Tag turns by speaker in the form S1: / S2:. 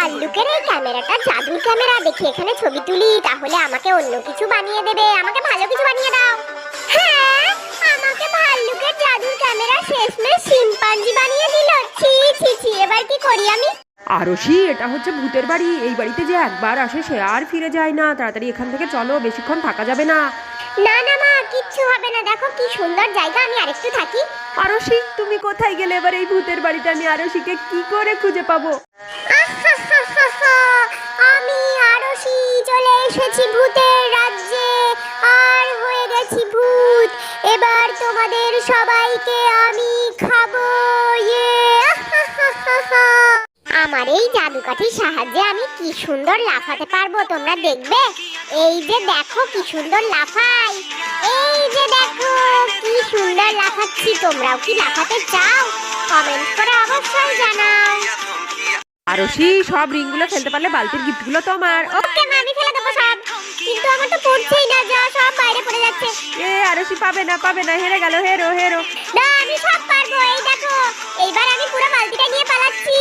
S1: ভাল্লুকের এই ক্যামেরাটা জাদুর ক্যামেরা দেখি এখানে ছবি তুলি তাহলে আমাকে অন্য কিছু বানিয়ে দেবে। আমাকে ভালো কিছু বানিয়ে দাও। হ্যাঁ আমাকে ভাল্লুকের জাদুর ক্যামেরা শেষমেশ শিম্পাঞ্জি বানিয়ে দিল। ছি ছি ছি এবার কি করি আমি?
S2: আরশি এটা হচ্ছে ভূতের বাড়ি। এই বাড়িতে যে একবার আসে সে আর ফিরে যায় না। তাড়াতাড়ি এখান থেকে চলো বেশিক্ষণ থাকা যাবে না।
S1: না না মা কিচ্ছু হবে না। দেখো কি সুন্দর জায়গা আমি আরেকটু থাকি।
S2: আরশি তুমি কোথায় গেলে? এবার এই ভূতের বাড়িতে আমি আরশিকে কি করে খুঁজে পাবো?
S1: এবার তোমাদের সবাইকে আমি খাব ইয়ে আমার এই জাদুকাঠির সাহায্যে আমি কি সুন্দর লাফাতে পারব তোমরা দেখবে? এই যে দেখো কি সুন্দর লাফাই। এই যে দেখো কি সুন্দর লাফাচ্ছি তোমরাও কি লাফাতে চাও? কমেন্ট করে অবশ্যই জানাও।
S2: আরশি সব রিংগুলো ফেলতে পারলে বালতির গিফটগুলো তো আমার ও
S1: ওকে মা,
S2: মানুষই পাবে না পাবে না। হেরে গেল, হেরো হেরো।
S1: না, আমি সব পারব। এই দেখো, এইবার আমি পুরো বালতিটা নিয়ে পালাচ্ছি।